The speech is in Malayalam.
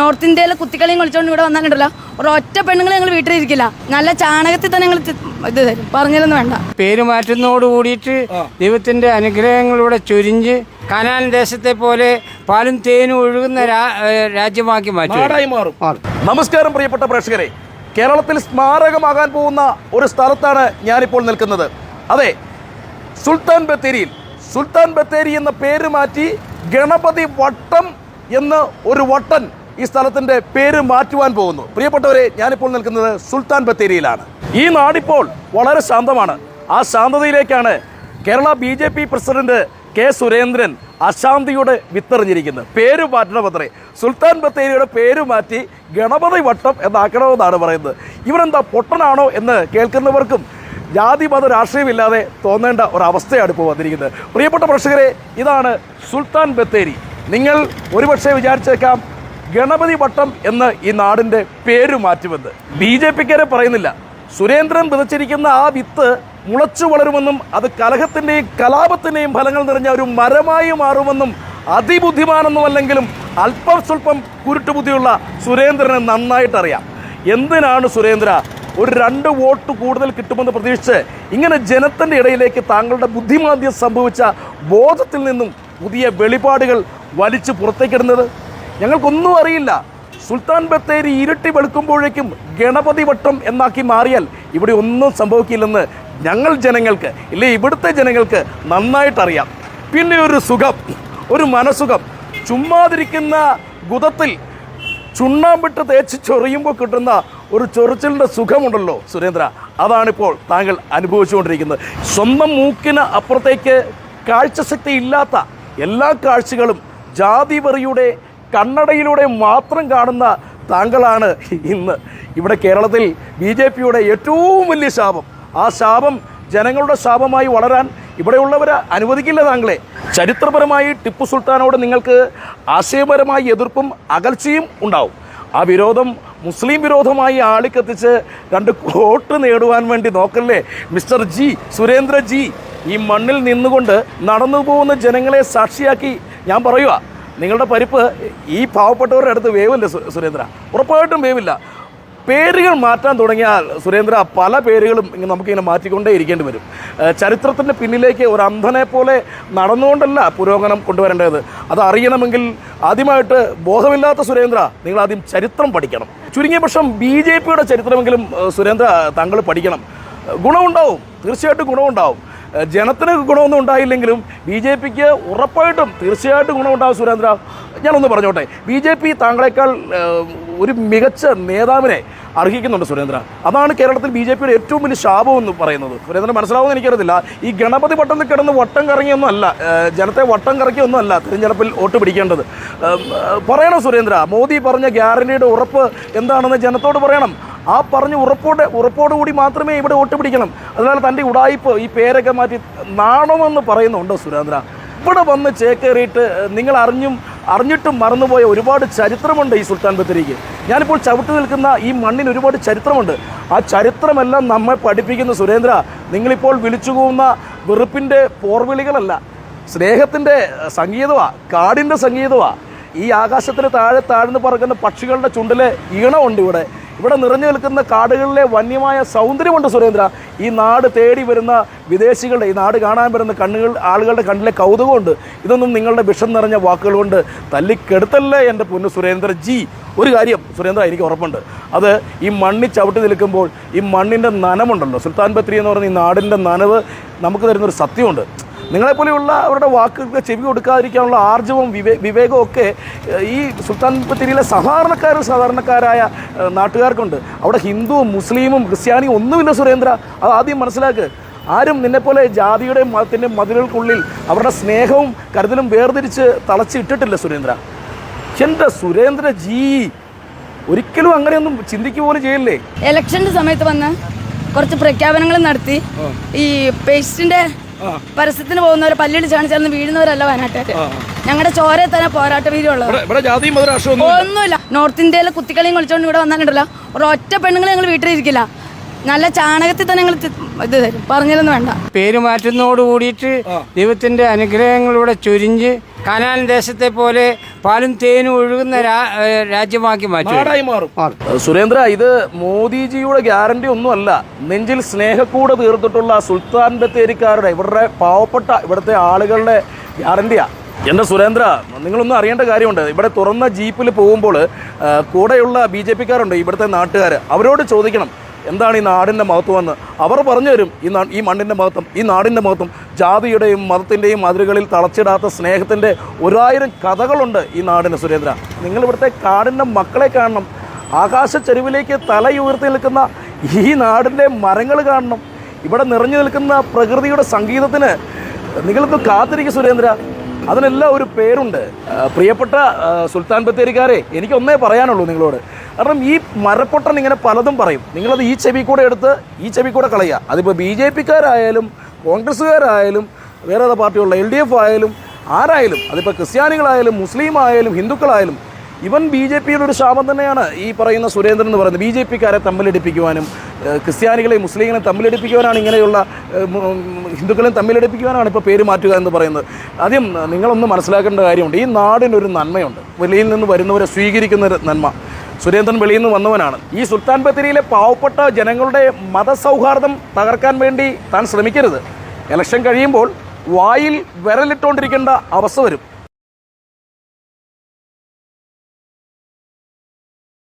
നോർത്ത് ഇന്ത്യയിലെ കുത്തിക്കളിയും കളിച്ചോണ്ട് ഇവിടെ വന്നാൽ കണ്ടല്ലോ ഒരു ഒറ്റ പെണ്ണുങ്ങൾ ഞങ്ങൾ വീട്ടിലിരിക്കില്ല. നല്ല ചാണകത്തിൽ തന്നെ ഞങ്ങൾ ഇത് തരും. പറഞ്ഞില്ലെന്ന് വേണ്ട. പേര് മാറ്റുന്നതോട് കൂടിയിട്ട് ദൈവത്തിന്റെ അനുഗ്രഹങ്ങളിലൂടെ ചൊരിഞ്ച് കനാൻ ദേശത്തെ പോലെ പാലും തേനും ഒഴുകുന്ന രാജ്യമാക്കി മാറ്റി മാറും. നമസ്കാരം പ്രിയപ്പെട്ട പ്രേക്ഷകരെ. കേരളത്തിൽ സ്മാരകമാകാൻ പോകുന്ന ഒരു സ്ഥലത്താണ് ഞാനിപ്പോൾ നിൽക്കുന്നത്. അതെ സുൽത്താൻ ബത്തേരിയിൽ. സുൽത്താൻ ബത്തേരി എന്ന പേര് മാറ്റി ഗണപതി വട്ടം എന്ന് ഒരു വട്ടൻ ഈ സ്ഥലത്തിന്റെ പേര് മാറ്റുവാൻ പോകുന്നു. പ്രിയപ്പെട്ടവരെ ഞാനിപ്പോൾ നിൽക്കുന്നത് സുൽത്താൻ ബത്തേരിയിലാണ്. ഈ നാടിപ്പോൾ വളരെ ശാന്തമാണ്. ആ ശാന്തതയിലേക്കാണ് Kerala B J P president K Surendran അശാന്തിയുടെ വിത്തെറിഞ്ഞിരിക്കുന്നത്. പേര് മാറ്റണമത്രേ സുൽത്താൻ ബത്തേരിയുടെ പേര് മാറ്റി ഗണപതി വട്ടം എന്നാക്കണമെന്നാണ് പറയുന്നത്. ഇവരെന്താ പൊട്ടനാണോ എന്ന് കേൾക്കുന്നവർക്കും ജാതി മത രാഷ്ട്രീയമില്ലാതെ തോന്നേണ്ട ഒരവസ്ഥയാണ് ഇപ്പോൾ വന്നിരിക്കുന്നത്. പ്രിയപ്പെട്ട പ്രേക്ഷകരെ ഇതാണ് സുൽത്താൻ ബത്തേരി. നിങ്ങൾ ഒരുപക്ഷെ വിചാരിച്ചേക്കാം ഗണപതി വട്ടം എന്ന് ഈ നാടിന്റെ പേര് മാറ്റുമെന്ന് ബി ജെ പിക്കാരെ പറയുന്നില്ല. സുരേന്ദ്രൻ വിതച്ചിരിക്കുന്ന ആ വിത്ത് മുളച്ചു വളരുമെന്നും അത് കലഹത്തിന്റെയും കലാപത്തിന്റെയും ഫലങ്ങൾ നിറഞ്ഞ ഒരു മരമായി മാറുമെന്നും അതിബുദ്ധിമാനൊന്നുമല്ലെങ്കിലും അല്പം സ്വല്പം കുരുട്ടുബുദ്ധിയുള്ള സുരേന്ദ്രന് നന്നായിട്ടറിയാം. എന്തിനാണ് സുരേന്ദ്ര ഒരു രണ്ട് വോട്ട് കൂടുതൽ കിട്ടുമെന്ന് പ്രതീക്ഷിച്ച് ഇങ്ങനെ ജനത്തിന്റെ ഇടയിലേക്ക് താങ്കളുടെ ബുദ്ധിമാന്ദ്യം സംഭവിച്ച ബോധത്തിൽ നിന്നും പുതിയ വെളിപാടുകൾ വലിച്ചു പുറത്തേക്കിടുന്നത്? ഞങ്ങൾക്കൊന്നും അറിയില്ല. സുൽത്താൻ ബത്തേരി ഇരുട്ടി വെളുക്കുമ്പോഴേക്കും ഗണപതി വട്ടം എന്നാക്കി മാറിയാൽ ഇവിടെ ഒന്നും സംഭവിക്കില്ലെന്ന് ഞങ്ങൾ ജനങ്ങൾക്ക് ഇല്ലേ ഇവിടുത്തെ ജനങ്ങൾക്ക് നന്നായിട്ടറിയാം. പിന്നെ ഒരു സുഖം ഒരു മനസുഖം ചുമ്മാതിരിക്കുന്ന ഗുതത്തിൽ ചുണ്ണാമ്പിട്ട് തേച്ച് ചൊറിയുമ്പോൾ കിട്ടുന്ന ഒരു ചൊറിച്ചിലിന്റെ സുഖമുണ്ടല്ലോ സുരേന്ദ്ര. അതാണിപ്പോൾ താങ്കൾ അനുഭവിച്ചുകൊണ്ടിരിക്കുന്നത്. സ്വന്തം മൂക്കിന് അപ്പുറത്തേക്ക് കാഴ്ചശക്തി ഇല്ലാത്ത എല്ലാ കാഴ്ചകളും ജാതി വെറിയുടെ കണ്ണടയിലൂടെ മാത്രം കാണുന്ന താങ്കളാണ് ഇന്ന്. ഇവിടെ കേരളത്തിൽ ബി ജെ പിയുടെ ഏറ്റവും വലിയ ശാപം. ആ ശാപം ജനങ്ങളുടെ ശാപമായി വളരാൻ ഇവിടെയുള്ളവരെ അനുവദിക്കില്ല താങ്കളെ. ചരിത്രപരമായി ടിപ്പു സുൽത്താനോട് നിങ്ങൾക്ക് ആശയപരമായി എതിർപ്പും അകൽച്ചയും ഉണ്ടാവും. ആ വിരോധം മുസ്ലിം വിരോധമായി ആളിക്കത്തിച്ച് രണ്ട് കോട്ട് നേടുവാൻ വേണ്ടി നോക്കല്ലേ മിസ്റ്റർ ജി സുരേന്ദ്ര ജി? ഈ മണ്ണിൽ നിന്നുകൊണ്ട് നടന്നു പോകുന്ന ജനങ്ങളെ സാക്ഷിയാക്കി ഞാൻ പറയുക നിങ്ങളുടെ പരിപ്പ് ഈ പാവപ്പെട്ടവരുടെ അടുത്ത് വേവില്ല സുരേന്ദ്ര. ഉറപ്പായിട്ടും വേവില്ല. പേരുകൾ മാറ്റാൻ തുടങ്ങിയാൽ സുരേന്ദ്ര പല പേരുകളും ഇങ്ങനെ നമുക്കിങ്ങനെ മാറ്റിക്കൊണ്ടേ ഇരിക്കേണ്ടി വരും. ചരിത്രത്തിന്റെ പിന്നിലേക്ക് ഒരു അന്ധനെ പോലെ നടന്നുകൊണ്ടല്ല പുരോഗമനം കൊണ്ടുവരേണ്ടത്. അത് അറിയണമെങ്കിൽ ആദ്യമായിട്ട് ബോധമില്ലാത്ത സുരേന്ദ്ര നിങ്ങൾ ആദ്യം ചരിത്രം പഠിക്കണം. ചുരുങ്ങിയ പക്ഷം ബി ജെ പിയുടെ ചരിത്രമെങ്കിലും സുരേന്ദ്ര താങ്കൾ പഠിക്കണം. ഗുണമുണ്ടാവും. തീർച്ചയായിട്ടും ഗുണമുണ്ടാവും. ജനത്തിന് ഗുണമൊന്നും ഉണ്ടായില്ലെങ്കിലും ബി ജെ പിക്ക് ഉറപ്പായിട്ടും തീർച്ചയായിട്ടും ഗുണമുണ്ടാകും സുരേന്ദ്ര. ഞാനൊന്ന് പറഞ്ഞോട്ടെ. ബി ജെ പി താങ്കളെക്കാൾ ഒരു മികച്ച നേതാവിനെ അർഹിക്കുന്നുണ്ട് സുരേന്ദ്ര. അതാണ് കേരളത്തിൽ ബി ജെ പിയുടെ ഏറ്റവും വലിയ ശാപം എന്ന് പറയുന്നത്. സുരേന്ദ്രൻ മനസ്സിലാവുമെന്ന് എനിക്കറിയത്തില്ല. ഈ ഗണപതി വട്ടത്തിൽ കിടന്ന് വട്ടം കറങ്ങിയൊന്നും അല്ല ജനത്തെ വട്ടം കറക്കിയൊന്നും അല്ല തിരഞ്ഞെടുപ്പിൽ വോട്ട് പിടിക്കേണ്ടത്. പറയണം സുരേന്ദ്ര. മോദി പറഞ്ഞ ഗ്യാരണ്ടിയുടെ ഉറപ്പ് എന്താണെന്ന് ജനത്തോട് പറയണം. ആ പറഞ്ഞ് ഉറപ്പോടെ ഉറപ്പോടുകൂടി മാത്രമേ ഇവിടെ വോട്ട് പിടിക്കണം. അതുപോലെ തന്റെ ഉടായ്പ് ഈ പേരൊക്കെ മാറ്റി നാണമെന്ന് പറയുന്നുണ്ടോ സുരേന്ദ്ര? ഇവിടെ വന്ന് ചേക്കേറിയിട്ട് നിങ്ങൾ അറിഞ്ഞും അറിഞ്ഞിട്ടും മറന്നുപോയ ഒരുപാട് ചരിത്രമുണ്ട് ഈ സുൽത്താൻ ബത്തേരിക്ക്. ഞാനിപ്പോൾ ചവിട്ടി നിൽക്കുന്ന ഈ മണ്ണിന് ഒരുപാട് ചരിത്രമുണ്ട്. ആ ചരിത്രമെല്ലാം നമ്മെ പഠിപ്പിക്കുന്ന സുരേന്ദ്ര. നിങ്ങളിപ്പോൾ വിളിച്ചു പോകുന്ന വെറുപ്പിന്റെ പോർവിളികളല്ല സ്നേഹത്തിന്റെ സംഗീതമാണ് കാടിന്റെ സംഗീതമാണ് ഈ ആകാശത്തിന് താഴെ താഴ്ന്നു പറക്കുന്ന പക്ഷികളുടെ ചുണ്ടിലെ ഈണമുണ്ട് ഇവിടെ. ഇവിടെ നിറഞ്ഞു നിൽക്കുന്ന കാടുകളിലെ വന്യമായ സൗന്ദര്യമുണ്ട് സുരേന്ദ്ര. ഈ നാട് തേടി വരുന്ന വിദേശികളുടെ ഈ നാട് കാണാൻ വരുന്ന കണ്ണുകൾ ആളുകളുടെ കണ്ണിലെ കൗതുകമുണ്ട്. ഇതൊന്നും നിങ്ങളുടെ വിഷം നിറഞ്ഞ വാക്കുകൾ കൊണ്ട് തല്ലിക്കെടുത്തല്ലേ എന്റെ പൊന്നു സുരേന്ദ്ര ജി ഒരു കാര്യം സുരേന്ദ്ര എനിക്ക് ഉറപ്പുണ്ട്. അത് ഈ മണ്ണിൽ ചവിട്ടി നിൽക്കുമ്പോൾ ഈ മണ്ണിന്റെ നനമുണ്ടല്ലോ സുൽത്താൻ ബത്രി എന്ന് പറയുന്ന ഈ നാടിന്റെ നനവ് നമുക്ക് തരുന്നൊരു സത്യമുണ്ട്. നിങ്ങളെപ്പോലെയുള്ള അവരുടെ വാക്കുകൾക്ക് ചെവി കൊടുക്കാതിരിക്കാനുള്ള ആർജവും വിവേ വിവേകവും ഒക്കെ ഈ സുൽത്താൻ ബത്തേരിയിലെ സാധാരണക്കാരും സാധാരണക്കാരായ നാട്ടുകാർക്കുണ്ട്. അവിടെ ഹിന്ദുവും മുസ്ലിമും ക്രിസ്ത്യാനിയും ഒന്നുമില്ല സുരേന്ദ്ര. അത് ആദ്യം മനസ്സിലാക്കുക ആരും നിന്നെപ്പോലെ ജാതിയുടെ മതത്തിന്റെയും മതിലുകൾക്കുള്ളിൽ അവരുടെ സ്നേഹവും കരുതലും വേർതിരിച്ച് തളച്ചിട്ടിട്ടില്ല സുരേന്ദ്ര. എന്റെ സുരേന്ദ്ര ജി ഒരിക്കലും അങ്ങനെയൊന്നും ചിന്തിക്കുക പോലും ചെയ്യില്ലേ? ഇലക്ഷന്റെ സമയത്ത് വന്ന് കുറച്ച് പ്രഖ്യാപനങ്ങൾ നടത്തി. ഈ പേസ്റ്റിന്റെ പരസ്യത്തിന് പോകുന്നവരെ പല്ലിടിച്ചാണ് ചേർന്ന് വീഴുന്നവരല്ല വയനാട്ടുകാര് ഞങ്ങളുടെ ചോരയെ തന്നെ പോരാട്ട മതരാഷ്ട്രമൊന്നും ഒന്നുമില്ല. നോർത്ത് ഇന്ത്യയിലെ കുത്തിക്കളിയും കളിച്ചോണ്ട് ഇവിടെ വന്നിട്ടുണ്ടല്ലോ ഒരൊറ്റ പെണ്ണുങ്ങൾ ഞങ്ങൾ വീട്ടിലിരിക്കില്ല. നല്ല ചാണകത്തിൽ തന്നെ ഞങ്ങൾ ഇത് തരും. പറഞ്ഞിരുന്നു വേണ്ട. പേര് മാറ്റുന്നതോട് കൂടിയിട്ട് ദൈവത്തിന്റെ അനുഗ്രഹങ്ങളിലൂടെ ചൊരിഞ്ഞ് കനാൻ ദേശത്തെ പോലെ പാലും തേനും ഒഴുകുന്ന രാജ്യമാക്കി മാറ്റും സുരേന്ദ്ര ഇത് മോദിജിയുടെ ഗ്യാരണ്ടി ഒന്നും അല്ല നെഞ്ചിൽ സ്നേഹക്കൂടെ തീർത്തിട്ടുള്ള സുൽത്താൻ ബത്തേരിക്കാരുടെ ഇവരുടെ പാവപ്പെട്ട ഇവിടുത്തെ ആളുകളുടെ ഗ്യാരണ്ടിയാ. എന്റെ സുരേന്ദ്ര നിങ്ങളൊന്നും അറിയേണ്ട കാര്യമുണ്ട്. ഇവിടെ തുറന്ന ജീപ്പിൽ പോകുമ്പോൾ കൂടെയുള്ള ബി ജെ പിക്കാരുണ്ട് ഇവിടുത്തെ നാട്ടുകാർ അവരോട് ചോദിക്കണം. എന്താണ് ഈ നാടിന്റെ മഹത്വമെന്ന് അവർ പറഞ്ഞു തരും. ഈ നാ ഈ മണ്ണിന്റെ മഹത്വം ഈ നാടിന്റെ മഹത്വം. ജാതിയുടെയും മതത്തിന്റെയും അതിരുകളിൽ തളച്ചിടാത്ത സ്നേഹത്തിന്റെ ഒരായിരം കഥകളുണ്ട് ഈ നാടിന് സുരേന്ദ്ര. നിങ്ങളിവിടുത്തെ കാടിന്റെ മക്കളെ കാണണം. ആകാശ ചെരുവിലേക്ക് തലയുയർത്തി നിൽക്കുന്ന ഈ നാടിന്റെ മരങ്ങൾ കാണണം. ഇവിടെ നിറഞ്ഞു നിൽക്കുന്ന പ്രകൃതിയുടെ സംഗീതത്തിന് നിങ്ങളിപ്പോൾ കാത്തിരിക്കും സുരേന്ദ്ര. അതിനെല്ലാം ഒരു പേരുണ്ട്. പ്രിയപ്പെട്ട സുൽത്താൻ ബത്തേരിക്കാരെ എനിക്കൊന്നേ പറയാനുള്ളൂ നിങ്ങളോട്. കാരണം ഈ മരപ്പൊട്ടൻ ഇങ്ങനെ പലതും പറയും. നിങ്ങളത് ഈ ചെവി കൂടെ എടുത്ത് ഈ ചെവി കൂടെ കളയുക. അതിപ്പോൾ ബി ജെ പിക്കാരായാലും കോൺഗ്രസ്സുകാരായാലും വേറെ ഏതാ പാർട്ടിയുള്ള എൽ ഡി എഫ് ആയാലും ആരായാലും അതിപ്പോൾ ക്രിസ്ത്യാനികളായാലും മുസ്ലിം ആയാലും ഹിന്ദുക്കളായാലും ഇവൻ ബി ജെ പിയുടെ ഒരു ശാപം തന്നെയാണ് ഈ പറയുന്ന സുരേന്ദ്രൻ എന്ന് പറയുന്നത്. ബി ജെ പിക്കാരെ തമ്മിലടിപ്പിക്കുവാനും ക്രിസ്ത്യാനികളെ മുസ്ലിങ്ങളെയും തമ്മിലടിപ്പിക്കുവാനാണ് ഇങ്ങനെയുള്ള ഹിന്ദുക്കളെ തമ്മിലടിപ്പിക്കുവാനാണ് ഇപ്പോൾ പേര് മാറ്റുക എന്ന് പറയുന്നത്. ആദ്യം നിങ്ങളൊന്ന് മനസ്സിലാക്കേണ്ട കാര്യമുണ്ട്. ഈ നാടിനൊരു നന്മയുണ്ട്. വെളിയിൽ നിന്ന് വരുന്നവരെ സ്വീകരിക്കുന്ന നന്മ. സുരേന്ദ്രൻ വെളിയിൽ നിന്ന് വന്നവനാണ്. ഈ സുൽത്താൻ ബത്തേരിയിലെ പാവപ്പെട്ട ജനങ്ങളുടെ മതസൗഹാർദ്ദം തകർക്കാൻ വേണ്ടി താൻ ശ്രമിക്കരുത്. ഇലക്ഷൻ കഴിയുമ്പോൾ വായിൽ വിരലിട്ടുകൊണ്ടിരിക്കേണ്ട അവസ്ഥ വരും.